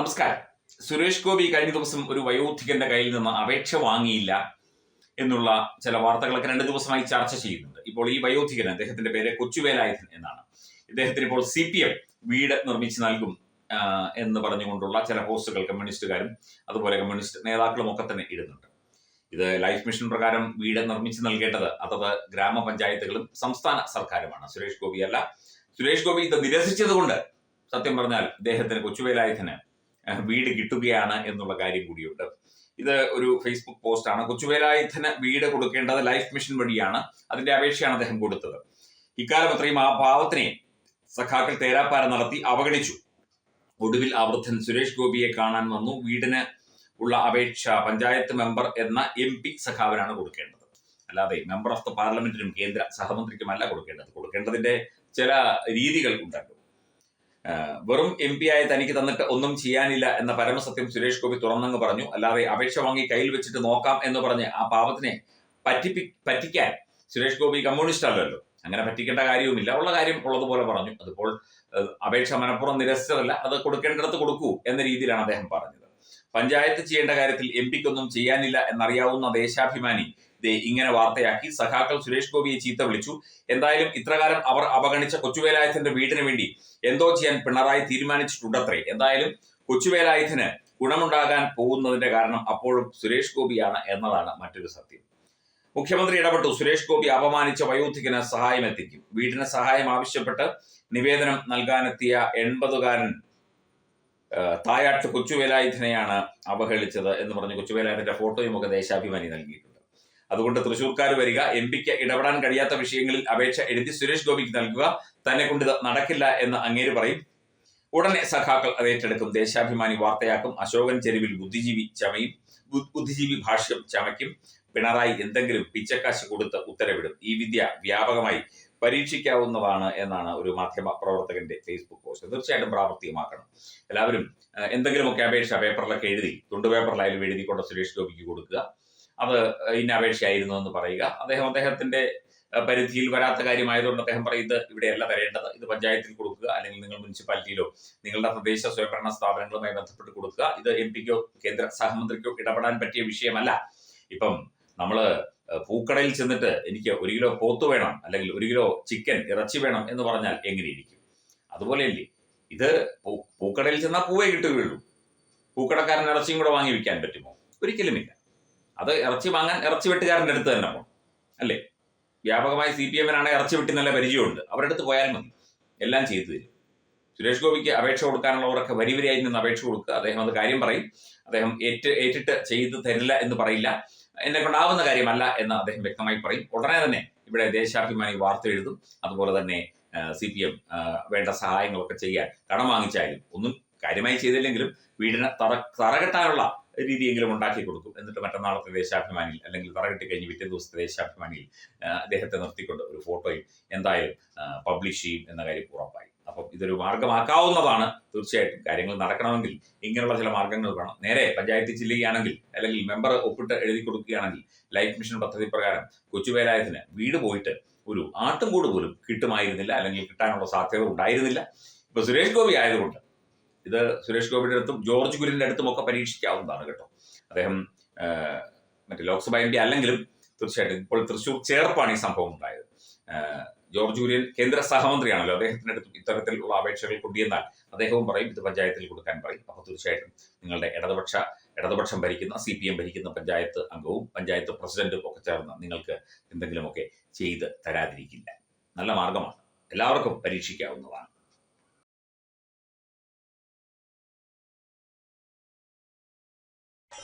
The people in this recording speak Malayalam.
നമസ്കാരം. സുരേഷ് ഗോപി കഴിഞ്ഞ ദിവസം ഒരു വയോധികന്റെ കയ്യിൽ നിന്ന് അപേക്ഷ വാങ്ങിയില്ല എന്നുള്ള ചില വാർത്തകളൊക്കെ രണ്ട് ദിവസമായി ചർച്ച ചെയ്യുന്നുണ്ട്. ഇപ്പോൾ ഈ വയോധികൻ അദ്ദേഹത്തിന്റെ പേര് കൊച്ചുവേലായുധൻ എന്നാണ്. ഇദ്ദേഹത്തിന് ഇപ്പോൾ സി പി എം വീട് നിർമ്മിച്ച് നൽകും എന്ന് പറഞ്ഞുകൊണ്ടുള്ള ചില പോസ്റ്റുകൾ കമ്മ്യൂണിസ്റ്റുകാരും അതുപോലെ കമ്മ്യൂണിസ്റ്റ് നേതാക്കളും ഒക്കെ തന്നെ ഇടുന്നുണ്ട്. ഇത് ലൈഫ് മിഷൻ പ്രകാരം വീട് നിർമ്മിച്ച് നൽകേണ്ടത് അതത് ഗ്രാമപഞ്ചായത്തുകളും സംസ്ഥാന സർക്കാരുമാണ്. സുരേഷ് ഗോപി അല്ല സുരേഷ് ഗോപി ഇത് നിരസിച്ചതുകൊണ്ട് സത്യം പറഞ്ഞാൽ ഇദ്ദേഹത്തിന് കൊച്ചുവേലായുധന് വീട് കിട്ടുകയാണ് എന്നുള്ള കാര്യം കൂടിയുണ്ട്. ഇത് ഒരു ഫേസ്ബുക്ക് പോസ്റ്റാണ് കൊച്ചുവേലായുധന് വീട് കൊടുക്കേണ്ടത് ലൈഫ് മിഷൻ വഴിയാണ്. അതിന്റെ അപേക്ഷയാണ് അദ്ദേഹം കൊടുത്തത്. ഇക്കാലം അത്രയും ആ പാവത്തിനെ സഖാക്കൾ തേരാപ്പാര നടത്തി അവഗണിച്ചു. ഒടുവിൽ ആ വൃദ്ധൻ സുരേഷ് ഗോപിയെ കാണാൻ വന്നു. വീടിന് ഉള്ള അപേക്ഷ പഞ്ചായത്ത് മെമ്പർ എന്ന എം പി സഖാവിനാണ് കൊടുക്കേണ്ടത്. അല്ലാതെ മെമ്പർ ഓഫ് ദ പാർലമെന്റിനും കേന്ദ്ര സഹമന്ത്രിക്കുമല്ല കൊടുക്കേണ്ടത്. കൊടുക്കേണ്ടതിന്റെ ചില രീതികൾ ഉണ്ടല്ലോ. വെറും എം പി ആയ തനിക്ക് തന്നിട്ട് ഒന്നും ചെയ്യാനില്ല എന്ന പരമസത്യം സുരേഷ് ഗോപി തുറന്നങ്ങ് പറഞ്ഞു. അല്ലാതെ അപേക്ഷ വാങ്ങി കയ്യിൽ വെച്ചിട്ട് നോക്കാം എന്ന് പറഞ്ഞ് ആ പാപത്തിനെ പറ്റിപ്പി പറ്റിക്കാൻ സുരേഷ് ഗോപി കമ്മ്യൂണിസ്റ്റ് അല്ലല്ലോ. അങ്ങനെ പറ്റിക്കേണ്ട കാര്യവുമില്ല. ഉള്ള കാര്യം ഉള്ളതുപോലെ പറഞ്ഞു. അതിപ്പോൾ അപേക്ഷ മനഃപൂർവം നിരസിച്ചതല്ല. അത് കൊടുക്കേണ്ടിടത്ത് കൊടുക്കൂ എന്ന രീതിയിലാണ് അദ്ദേഹം പറഞ്ഞത്. പഞ്ചായത്ത് ചെയ്യേണ്ട കാര്യത്തിൽ എം പിക്കൊന്നും ചെയ്യാനില്ല എന്നറിയാവുന്ന ദേശാഭിമാനി ഇങ്ങനെ വാർത്തയാക്കി. സഖാക്കൾ സുരേഷ് ഗോപിയെ ചീത്ത വിളിച്ചു. എന്തായാലും ഇത്രകാലം അവർ അവഗണിച്ച കൊച്ചുവേലായത്തിന്റെ വീടിന് വേണ്ടി എന്തോ ചെയ്യാൻ പിണറായി തീരുമാനിച്ചിട്ടുണ്ടത്രേ. എന്തായാലും കൊച്ചുവേലായുധന് ഗുണമുണ്ടാകാൻ പോകുന്നതിന്റെ കാരണം അപ്പോഴും സുരേഷ് ഗോപിയാണ് എന്നതാണ് മറ്റൊരു സത്യം. മുഖ്യമന്ത്രി ഇടപെട്ടു. സുരേഷ് ഗോപി അപമാനിച്ച വയോധികന് സഹായം എത്തിക്കും. വീടിന് സഹായം ആവശ്യപ്പെട്ട് നിവേദനം നൽകാനെത്തിയ എൺപതുകാരൻ തായാട്ട് കൊച്ചുവേലായുധനെയാണ് അവഹേളിച്ചത് എന്ന് പറഞ്ഞ് കൊച്ചുവേലായുധന്റെ ഫോട്ടോയും ഒക്കെ ദേശാഭിമാനി നൽകിയിട്ടുണ്ട്. അതുകൊണ്ട് തൃശൂർക്കാർ വരിക എം പിക്ക് ഇടപെടാൻ കഴിയാത്ത വിഷയങ്ങളിൽ അപേക്ഷ എഴുതി സുരേഷ് ഗോപിക്ക് നൽകുക. തന്നെ കൊണ്ട് നടക്കില്ല എന്ന് അങ്ങേര് പറയും. ഉടനെ സഖാക്കൾ ഏറ്റെടുക്കും. ദേശാഭിമാനി വാർത്തയാക്കും. അശോകൻ ചെരുവിൽ ബുദ്ധിജീവി ചമയും. ബുദ്ധിജീവി ഭാഷ്യം ചമയ്ക്കും. പിണറായി എന്തെങ്കിലും പിച്ചക്കാശ് കൊടുത്ത് ഉത്തരവിടും. ഈ വിദ്യ വ്യാപകമായി പരീക്ഷിക്കാവുന്നതാണ് എന്നാണ് ഒരു മാധ്യമ പ്രവർത്തകന്റെ ഫേസ്ബുക്ക് പോസ്റ്റ്. തീർച്ചയായിട്ടും പ്രാവർത്തികമാക്കണം. എല്ലാവരും എന്തെങ്കിലുമൊക്കെ അപേക്ഷ പേപ്പറിലൊക്കെ എഴുതി തുണ്ട് പേപ്പറിലായാലും എഴുതി കൊണ്ട് സുരേഷ് ഗോപിക്ക് കൊടുക്കുക. അത് ഇന്ന അപേക്ഷയായിരുന്നു എന്ന് പറയുക. അദ്ദേഹം അദ്ദേഹത്തിന്റെ പരിധിയിൽ വരാത്ത കാര്യമായതുകൊണ്ട് അദ്ദേഹം പറയും ഇത് ഇവിടെയല്ല തരേണ്ടത്. ഇത് പഞ്ചായത്തിൽ കൊടുക്കുക. അല്ലെങ്കിൽ നിങ്ങൾ മുനിസിപ്പാലിറ്റിയിലോ നിങ്ങളുടെ പ്രദേശ സ്വയംഭരണ സ്ഥാപനങ്ങളുമായി ബന്ധപ്പെട്ട് കൊടുക്കുക. ഇത് എം പിക്കോ കേന്ദ്ര സഹമന്ത്രിക്കോ ഇടപെടാൻ പറ്റിയ വിഷയമല്ല. ഇപ്പം നമ്മൾ പൂക്കടയിൽ ചെന്നിട്ട് എനിക്ക് ഒരു കിലോ പോത്ത് വേണം. അല്ലെങ്കിൽ ഒരു കിലോ ചിക്കൻ ഇറച്ചി വേണം എന്ന് പറഞ്ഞാൽ എങ്ങനെയിരിക്കും? അതുപോലെയല്ലേ ഇത് പൂക്കടയിൽ ചെന്നാൽ പൂവേ കിട്ടുകയുള്ളൂ. പൂക്കടക്കാരൻ ഇറച്ചിയും കൂടെ വാങ്ങി വിൽക്കാൻ പറ്റുമോ? ഒരിക്കലുമില്ല. അത് ഇറച്ചി വാങ്ങാൻ ഇറച്ചി വെട്ടുകാരന്റെ അടുത്ത് തന്നെ പോകണം അല്ലേ? വ്യാപകമായി സി പി എമ്മിനാണ് ഇറച്ചി വെട്ടി നല്ല പരിചയമുണ്ട്. അവരുടെ അടുത്ത് പോയാൽ മതി. എല്ലാം ചെയ്തു തരും. സുരേഷ് ഗോപിക്ക് അപേക്ഷ കൊടുക്കാനുള്ളവരൊക്കെ വരി വരിയായി നിന്ന് അപേക്ഷ കൊടുക്കുക. അദ്ദേഹം അത് കാര്യം പറയും. അദ്ദേഹം ഏറ്റ് ഏറ്റിട്ട് ചെയ്തു തരില്ല എന്ന് പറയില്ല. എന്നെ കൊണ്ടാവുന്ന കാര്യമല്ല എന്ന് അദ്ദേഹം വ്യക്തമായി പറയും. ഉടനെ തന്നെ ഇവിടെ ദേശാഭിമാനി വാർത്ത എഴുതും. അതുപോലെ തന്നെ സി പി എം വേണ്ട സഹായങ്ങളൊക്കെ ചെയ്യാൻ കടം വാങ്ങിച്ചാലും ഒന്നും കാര്യമായി ചെയ്തില്ലെങ്കിലും വീടിനെ തറ തറകെട്ടാനുള്ള രീതിയെങ്കിലും ഉണ്ടാക്കി കൊടുക്കും. എന്നിട്ട് മറ്റന്നാളത്തെ ദേശാഭിമാനിയിൽ അല്ലെങ്കിൽ തറകെട്ടി കഴിഞ്ഞ് പിറ്റേ ദിവസത്തെ ദേശാഭിമാനിയിൽ അദ്ദേഹത്തെ നിർത്തിക്കൊണ്ട് ഒരു ഫോട്ടോയും എന്തായാലും പബ്ലിഷ് ചെയ്യും എന്ന കാര്യം ഉറപ്പായി. അപ്പം ഇതൊരു മാർഗമാക്കാവുന്നതാണ് തീർച്ചയായിട്ടും കാര്യങ്ങൾ നടക്കണമെങ്കിൽ ഇങ്ങനെയുള്ള ചില മാർഗങ്ങൾ വേണം. നേരെ പഞ്ചായത്തിൽ ചെല്ലുകയാണെങ്കിൽ അല്ലെങ്കിൽ മെമ്പർ ഒപ്പിട്ട് എഴുതി കൊടുക്കുകയാണെങ്കിൽ ലൈഫ് മിഷൻ പദ്ധതി പ്രകാരം കൊച്ചുവേലായത്തിന് വീട് പോയിട്ട് ഒരു ആട്ടുംകൂട് പോലും കിട്ടുമായിരുന്നില്ല. അല്ലെങ്കിൽ കിട്ടാനുള്ള സാധ്യത ഉണ്ടായിരുന്നില്ല. ഇപ്പൊ സുരേഷ് ഗോപി ആയതുകൊണ്ട് ഇത് സുരേഷ് ഗോപിയുടെ അടുത്തും ജോർജ് കുര്യന്റെ അടുത്തും ഒക്കെ പരീക്ഷിക്കാവുന്നതാണ് കേട്ടോ. അദ്ദേഹം മറ്റേ ലോക്സഭ എം പി അല്ലെങ്കിലും തീർച്ചയായിട്ടും ഇപ്പോൾ തൃശൂർ ചേർപ്പാണ് ഈ സംഭവം ഉണ്ടായത്. ജോർജ് കുര്യൻ കേന്ദ്ര സഹമന്ത്രിയാണല്ലോ. അദ്ദേഹത്തിന്റെ അടുത്തും ഇത്തരത്തിലുള്ള അപേക്ഷകൾ കൊണ്ടുവന്നാൽ അദ്ദേഹവും പറയും ഇത് പഞ്ചായത്തിൽ കൊടുക്കാൻ പറയും. അപ്പോൾ തീർച്ചയായിട്ടും നിങ്ങളുടെ ഇടതുപക്ഷ ഇടതുപക്ഷം ഭരിക്കുന്ന സി പി എം ഭരിക്കുന്ന പഞ്ചായത്ത് അംഗവും പഞ്ചായത്ത് പ്രസിഡന്റും ഒക്കെ ചേർന്ന് നിങ്ങൾക്ക് എന്തെങ്കിലുമൊക്കെ ചെയ്ത് തരാതിരിക്കില്ല. നല്ല മാർഗമാണ്. എല്ലാവർക്കും പരീക്ഷിക്കാവുന്നതാണ്.